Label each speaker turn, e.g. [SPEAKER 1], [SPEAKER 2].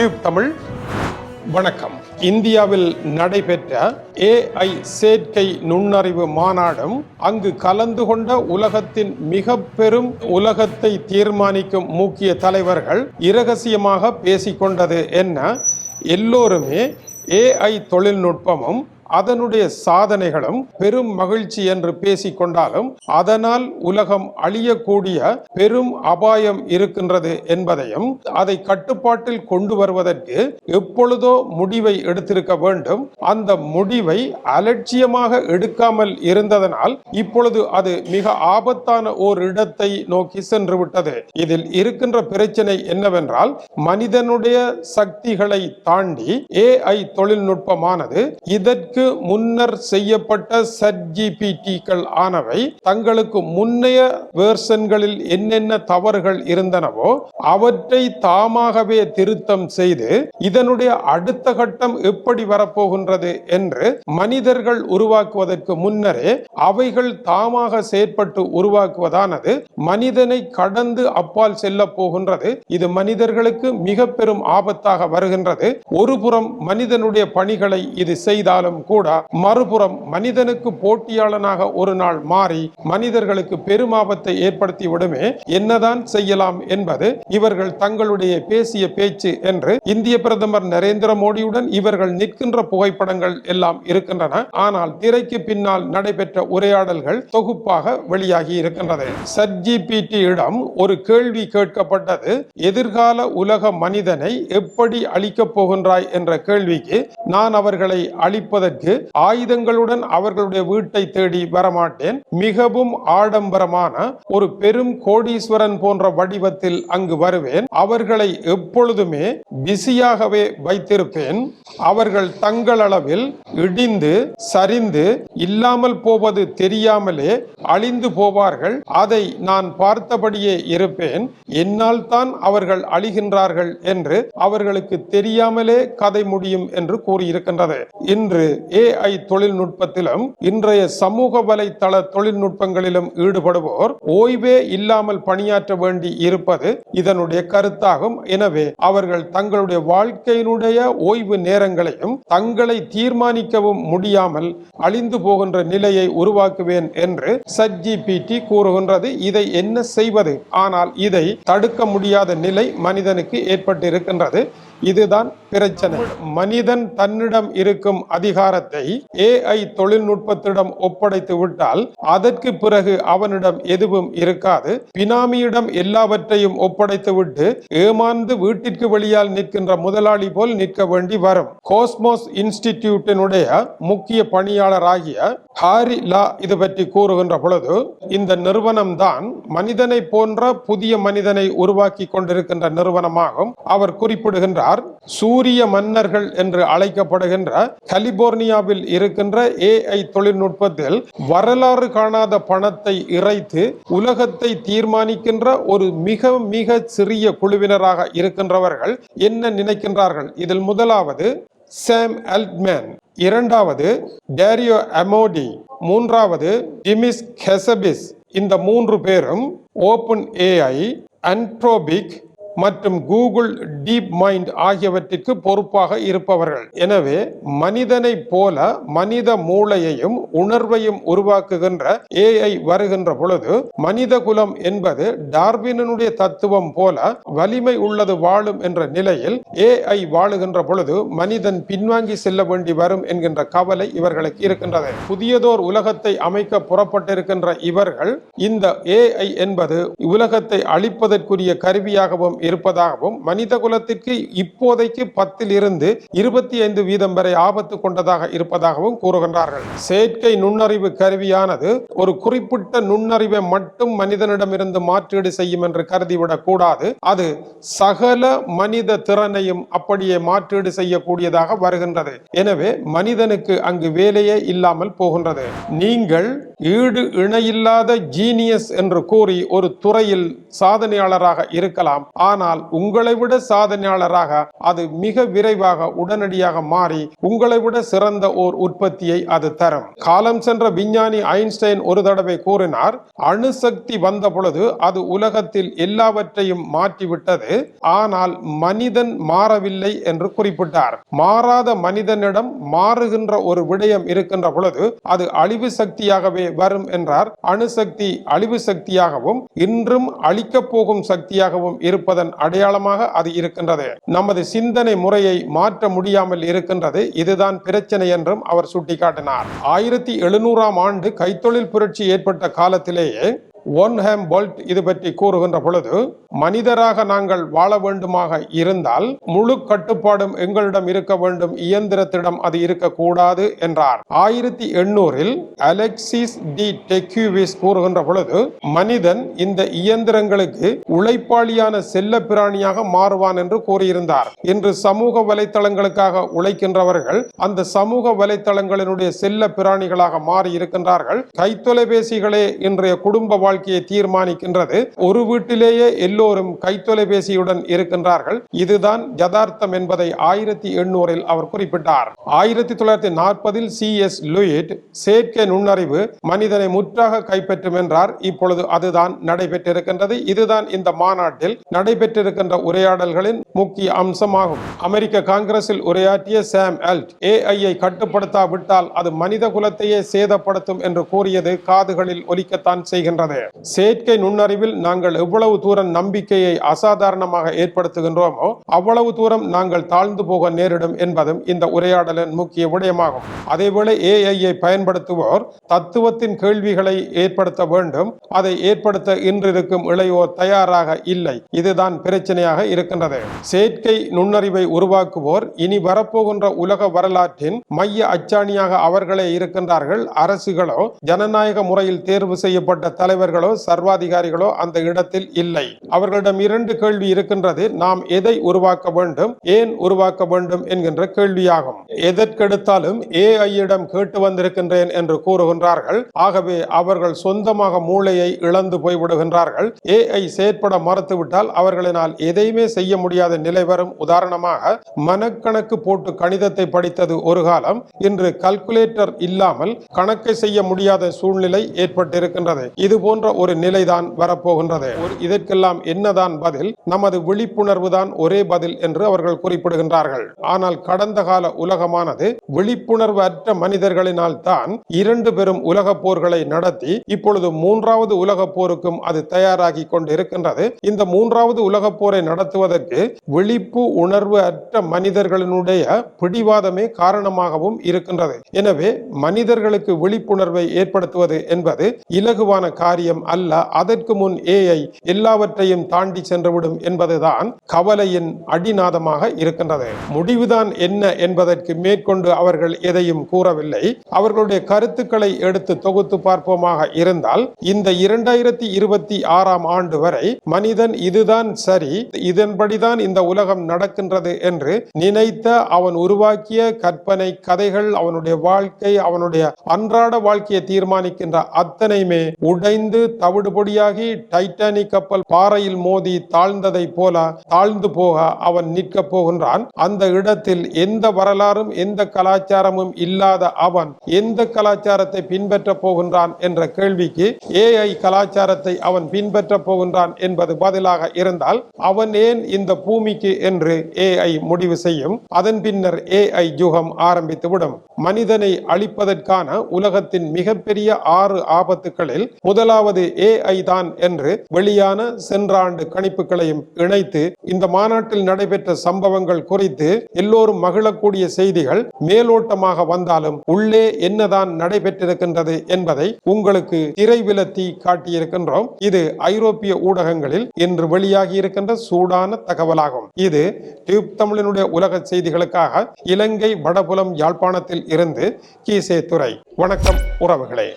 [SPEAKER 1] Tube Tamil. வணக்கம். இந்தியாவில் நடைபெற்ற ஏஐ செயற்கை நுண்ணறிவு மாநாடும் அங்கு கலந்து கொண்ட உலகத்தின் மிக பெரும் உலகத்தை தீர்மானிக்கும் முக்கிய தலைவர்கள் இரகசியமாக பேசிக்கொண்டது என்ன? எல்லோருமே ஏஐ தொழில்நுட்பமும் அதனுடைய சாதனைகளும் பெரும் மகிழ்ச்சி என்று பேசிக்கொண்டாலும் அதனால் உலகம் அழியக்கூடிய பெரும் அபாயம் இருக்கின்றது என்பதையும் அதை கட்டுப்பாட்டில் கொண்டு வருவதற்கு எப்பொழுதோ முடிவை எடுத்திருக்க வேண்டும். அந்த முடிவை அலட்சியமாக எடுக்காமல் இருந்ததனால் இப்பொழுது அது மிக ஆபத்தான ஓர் இடத்தை நோக்கி சென்று விட்டது. இதில் இருக்கின்ற பிரச்சனை என்னவென்றால் மனிதனுடைய சக்திகளை தாண்டி ஏஐ தொழில்நுட்பமானது இதற்கு முன்னர் செய்யப்பட்ட சர்ஜிபிடிக்கள் ஆனவை தங்களுக்கு முன்னைய வேர்ஷன்களில் என்னென்ன தவறுகள் இருந்தனவோ அவற்றை தாமாகவே திருத்தம் செய்து இதனுடைய அடுத்த கட்டம் எப்படி வரப்போகின்றது என்று மனிதர்கள் உருவாக்குவதற்கு முன்னரே அவைகள் தாமாக செயற்பட்டு உருவாக்குவதானது மனிதனை கடந்து அப்பால் செல்ல போகின்றது இது மனிதர்களுக்கு மிக பெரும் ஆபத்தாக வருகின்றது. ஒருபுறம் மனிதனுடைய பணிகளை இது செய்தாலும் கூட மறுபுறம் மனிதனுக்கு போட்டியாளனாக ஒரு நாள் மாறி மனிதர்களுக்கு பெருமாபத்தை ஏற்படுத்தி விடுமே என்னதான் செய்யலாம் என்பது இவர்கள் தங்களுடைய பேசிய பேச்சு என்று இந்திய பிரதமர் நரேந்திர மோடியுடன் இவர்கள் நிற்கின்ற புகைப்படங்கள் எல்லாம் இருக்கின்றன. ஆனால் திரைக்கு பின்னால் நடைபெற்ற உரையாடல்கள் தொகுப்பாக வெளியாகி இருக்கின்றது. சட்ஜிபிடி இடம் ஒரு கேள்வி கேட்கப்பட்டது. எதிர்கால உலக மனிதனை எப்படி அழிக்கப் போகின்றாய் என்ற கேள்விக்கு நான் அவர்களை அழிப்பதற்கு ஆயுதங்களுடன் அவர்களுடைய வீட்டை தேடி வரமாட்டேன். மிகவும் ஆடம்பரமான ஒரு பெரும் கோடீஸ்வரன் போன்ற வடிவத்தில் அங்கு வருவேன். அவர்களை எப்பொழுதுமே பிஸியாகவே வைத்திருப்பேன். அவர்கள் தங்களளவில் இடிந்து சரிந்து இல்லாமல் போவது தெரியாமலே அழிந்து போவார்கள். அதை நான் பார்த்தபடியே இருப்பேன். என்னால் தான் அவர்கள் அழிகின்றார்கள் என்று அவர்களுக்கு தெரியாமலே கதை முடியும் என்று கூறியிருக்கின்றது. இன்று ஏஐ தொழில்நுட்பத்திலும் இன்றைய சமூக வலைத்தள தொழில்நுட்பங்களிலும் ஈடுபடுவோர் ஓய்வே இல்லாமல் பணியாற்ற வேண்டி இருப்பது இதனுடைய கருத்தாகும். எனவே அவர்கள் தங்களுடைய வாழ்க்கையினுடைய ஓய்வு நேரங்களையும் தங்களை தீர்மானிக்கவும் முடியாமல் அழிந்து போகின்ற நிலையை உருவாக்குவேன் என்று சஜ்ஜிபிடி கூறுகின்றது. இதை என்ன செய்வது? ஆனால் இதை தடுக்க முடியாத நிலை மனிதனுக்கு ஏற்பட்டிருக்கின்றது. இதுதான் பிரச்சனை. மனிதன் தன்னிடம் இருக்கும் அதிகாரத்தை ஏஐ தொழில்நுட்பத்திடம் ஒப்படைத்து விட்டால் அதற்கு பிறகு அவனிடம் எதுவும் இருக்காது. பினாமியிடம் எல்லாவற்றையும் ஒப்படைத்து விட்டு ஏமாந்து வீட்டிற்கு வெளியால் நிற்கின்ற முதலாளி போல் நிற்க வேண்டி வரும். கோஸ்மோஸ் இன்ஸ்டிடியூட்டினுடைய முக்கிய பணியாளராகிய ஹாரி லா இது பற்றி கூறுகின்ற பொழுது இந்த நிறுவனம் தான் மனிதனை போன்ற புதிய மனிதனை உருவாக்கி கொண்டிருக்கின்ற நிறுவனமாகும். அவர் குறிப்பிடுகின்றார் சூரிய மன்னர்கள் என்று அழைக்கப்படுகின்ற கலிபோர்னியாவில் இருக்கின்ற ஏஐ தொழில்நுட்பத்தில் வரலாறு காணாத பணத்தை இறைத்து உலகத்தை தீர்மானிக்கின்ற ஒரு மிக மிக சிறிய குழுவினராக இருக்கின்றவர்கள் என்ன நினைக்கின்றார்கள்? இதில் முதலாவது சாம் அல்ட்மேன் இரண்டாவது டேரியோ அமோடி மூன்றாவது டிமிஸ் ஹெசபிஸ் இந்த மூன்று பேரும் ஓப்பன் ஏஐ அன்ட்ரோபிக் மற்றும் கூகுள் டீப் மைண்ட் ஆகியவற்றிற்கு பொறுப்பாக இருப்பவர்கள். எனவே மனிதனை போல மனித மூளையையும் உணர்வையும் உருவாக்குகின்ற ஏஐ வருகின்ற பொழுது மனித குலம் என்பது டார்வினனுடைய தத்துவம் போல வலிமை உள்ளது வாழும் என்ற நிலையில் ஏஐ வாழுகின்ற பொழுது மனிதன் பின்வாங்கி செல்ல வேண்டி வரும் என்கின்ற கவலை இவர்களுக்கு இருக்கின்றது. புதியதோர் உலகத்தை அமைக்க புறப்பட்டிருக்கின்ற இவர்கள் இந்த ஏஐ என்பது உலகத்தை அழிப்பதற்குரிய கருவியாகவும் இருப்பதாகவும் மனித குலத்திற்கு இப்போதைக்கு பத்தில் இருந்து இருபத்தி ஐந்து வீதம் வரை ஆபத்து கொண்டதாக இருப்பதாகவும் கூறுகின்றார்கள். செயற்கை நுண்ணறிவு கருவியானது ஒரு குறிப்பிட்ட நுண்ணறிவை மட்டும் மனிதனிடமிருந்து மாற்றீடு செய்யும் என்று கருதிவிடக் கூடாது. அது சகல மனித திறனையும் அப்படியே மாற்றீடு செய்யக்கூடியதாக வருகின்றது. எனவே மனிதனுக்கு அங்கு வேலையே இல்லாமல் போகின்றது. நீங்கள் ஈடு இணையில்லாத ஜீனியஸ் என்று கூறி ஒரு துறையில் சாதனையாளராக இருக்கலாம். ஆனால் உங்களை விட சாதனையாளராக அது மிக விரைவாக உடனடியாக மாறி உங்களை விட சிறந்த ஓர் உற்பத்தியை அது தரும். காலம் சென்ற விஞ்ஞானி ஐன்ஸ்டைன் ஒரு தடவை கூறினார் அணுசக்தி வந்த பொழுது அது உலகத்தில் எல்லாவற்றையும் மாற்றிவிட்டது. ஆனால் மனிதன் மாறவில்லை என்று குறிப்பிட்டார். மாறாத மனிதனிடம் மாறுகின்ற ஒரு விடயம் இருக்கின்ற பொழுது அது அழிவு சக்தியாகவே வரும் என்றார். அணுசக்தி அழிவு சக்தியாகவும் இன்றும் அழிக்கப் போகும் சக்தியாகவும் இருப்பதன் அடையாளமாக அது இருக்கின்றது. நமது சிந்தனை முறையை மாற்ற முடியாமல் இருக்கின்றது. இதுதான் பிரச்சனை என்றும் அவர் சுட்டிக்காட்டினார். ஆயிரத்தி எழுநூறாம் ஆண்டு கைத்தொழில் புரட்சி ஏற்பட்ட காலத்திலேயே ஒன்ஹாம் போல்ட் இது பற்றி கூறுகின்ற பொழுது மனிதராக நாங்கள் வாழ வேண்டுமாக இருந்தால் முழு கட்டுப்பாடும் எங்களிடம் இருக்க வேண்டும் இயந்திரத்திடம் அது இருக்கக்கூடாது என்றார். ஆயிரத்தி எண்ணூறில் அலெக்சிஸ் டி டெக்யூவிஸ் கூறுகின்ற பொழுது மனிதன் இந்த இயந்திரங்களுக்கு உழைப்பாளியான செல்ல பிராணியாக மாறுவான் என்று கூறியிருந்தார். இன்று சமூக வலைத்தளங்களுக்காக உழைக்கின்றவர்கள் அந்த சமூக வலைத்தளங்களினுடைய செல்ல பிராணிகளாக மாறி இருக்கின்றார்கள் கைத்தொலைபேசிகளே இன்றைய குடும்ப வாழ்க்கையை தீர்மானிக்கின்றது. ஒரு வீட்டிலேயே எல்லோரும் கைத்தொலைபேசியுடன் இருக்கின்றார்கள். இதுதான் யதார்த்தம் என்பதை ஆயிரத்தி எண்ணூறில் அவர் குறிப்பிட்டார். ஆயிரத்தி தொள்ளாயிரத்தி நாற்பதில் சி. எஸ். லூயிட் செயற்கை நுண்ணறிவு மனிதனை முற்றாக கைப்பற்றும் என்றார். இப்பொழுது அதுதான் நடைபெற்றிருக்கின்றது. இதுதான் இந்த மாநாட்டில் நடைபெற்றிருக்கின்ற உரையாடல்களின் முக்கிய அம்சமாகும். அமெரிக்க காங்கிரஸில் உரையாற்றிய சாம் அல்ட் ஏஐயை கட்டுப்படுத்தாவிட்டால் அது மனித குலத்தையே சேதப்படுத்தும் என்று கூறியது காதுகளில் ஒலிக்கத்தான் செய்கின்றது. செயற்கை நுண்ணறிவில் நாங்கள் எவ்வளவு தூரம் நம்பிக்கையை அசாதாரணமாக ஏற்படுத்துகின்றோமோ அவ்வளவு தூரம் நாங்கள் தாழ்ந்து போக நேரிடும் என்பதும் இந்த உரையாடலின் முக்கிய விடயமாகும். அதேபோல ஏஐயை பயன்படுத்துவோர் தத்துவத்தின் கேள்விகளை ஏற்படுத்த வேண்டும். அதை ஏற்படுத்த இன்றிருக்கும் இளையோர் தயாராக இல்லை. இதுதான் பிரச்சனையாக இருக்கின்றது. செயற்கை நுண்ணறிவை உருவாக்குவோர் இனி வரப்போகின்ற உலக வரலாற்றின் மைய அச்சாணியாக அவர்களே இருக்கின்றார்கள். அரசுகளோ ஜனநாயக முறையில் தேர்வு செய்யப்பட்ட தலைவர் தலைவர்களோ சர்வாதிகாரிகளோ அந்த இடத்தில் இல்லை. அவர்களிடம் இரண்டு கேள்வி இருக்கின்றது. நாம் எதை உருவாக்க வேண்டும்? ஏன் உருவாக்க வேண்டும் என்கின்ற கேள்வியாகும். எதற்கெடுத்தாலும் ஏஐயிடம் கேட்டு வந்திருக்கின்றேன் என்று கூறுகின்றார்கள். ஆகவே அவர்கள் சொந்தமாக மூளையை இழந்து போய்விடுகின்றார்கள். ஏஐ செயற்பட மறுத்துவிட்டால் அவர்களினால் எதையுமே செய்ய முடியாத நிலை வரும். உதாரணமாக மனக்கணக்கு போட்டு கணிதத்தை படித்தது ஒரு காலம். இன்று கல்குலேட்டர் இல்லாமல் கணக்கை செய்ய முடியாத சூழ்நிலை ஏற்பட்டிருக்கின்றது. இது போன்ற போன்ற ஒரு நிலைதான் வரப்போகின்றது. இதற்கெல்லாம் என்னதான் பதில்? நமது விழிப்புணர்வு தான் ஒரே பதில் என்று அவர்கள் குறிப்பிடுகின்றார்கள். ஆனால் கடந்த கால உலகமானது விழிப்புணர்வு அற்ற மனிதர்களினால் தான் இரண்டு பெரும் உலக போர்களை நடத்தி இப்பொழுது மூன்றாவது உலக போருக்கும் அது தயாராகி கொண்டிருக்கின்றது. இந்த மூன்றாவது உலக போரை நடத்துவதற்கு விழிப்பு உணர்வு அற்ற மனிதர்களினுடைய பிடிவாதமே காரணமாகவும் இருக்கின்றது. எனவே மனிதர்களுக்கு விழிப்புணர்வை ஏற்படுத்துவது என்பது இலகுவான காரியம் அல்ல அதற்கு முன் ஏஐ எல்லாவற்றையும் தாண்டி சென்றுவிடும் என்பதுதான் கவலையின் அடிநாதமாக இருக்கின்றது. முடிவுதான் என்ன என்பதற்கு மேற்கொண்டு அவர்கள் எதையும் கூறவில்லை. அவர்களுடைய கருத்துக்களை எடுத்து தொகுத்து பார்ப்போமாக இருந்தால் இந்த இரண்டாயிரத்தி இருபத்தி ஆறாம் ஆண்டு வரை மனிதன் இதுதான் சரி இதன்படிதான் இந்த உலகம் நடக்கின்றது என்று நினைத்த அவன் உருவாக்கிய கற்பனை கதைகள் அவனுடைய வாழ்க்கை அவனுடைய அன்றாட வாழ்க்கையை தீர்மானிக்கின்ற அத்தனையுமே உடைந்து தவிடுபொடியாகி டைட்டானிக் கப்பல் பாறையில் மோதி தாழ்ந்ததை போல தாழ்ந்து போக அவன் நிற்கப் போகின்றான். அந்த இடத்தில் எந்த வரலாறும் எந்த கலாச்சாரமும் இல்லாத அவன் எந்த கலாச்சாரத்தை பின்பற்ற போகின்றான் என்ற கேள்விக்கு ஏஐ கலாச்சாரத்தை அவன் பின்பற்ற போகின்றான் என்பது பதிலாக இருந்தால் அவன் ஏன் இந்த பூமிக்கு என்று ஏஐ முடிவு செய்யும். அதன் பின்னர் ஏஐ யுகம் ஆரம்பித்துவிடும். மனிதனை அழிப்பதற்கான உலகத்தின் மிகப்பெரிய ஆறு ஆபத்துகளில் முதலாவது ஏஐ தான் என்று வெளியான சென்ற ஆண்டு கணிப்புகளையும் இணைத்து இந்த மாநாட்டில் நடைபெற்ற சம்பவங்கள் குறித்து எல்லோரும் மகிழக்கூடிய செய்திகள் மேலோட்டமாக வந்தாலும் உள்ளே என்னதான் நடைபெற்றிருக்கின்றது என்பதை உங்களுக்கு திரைவிலத்தி காட்டியிருக்கின்றோம். இது ஐரோப்பிய ஊடகங்களில் இன்று வெளியாகி இருக்கின்ற சூடான தகவலாகும். இது டியூப் தமிழனுடைய உலக செய்திகளுக்காக இலங்கை வடபுலம் யாழ்ப்பாணத்தில் இருந்து கீசே துறை வணக்கம் உறவுகளே.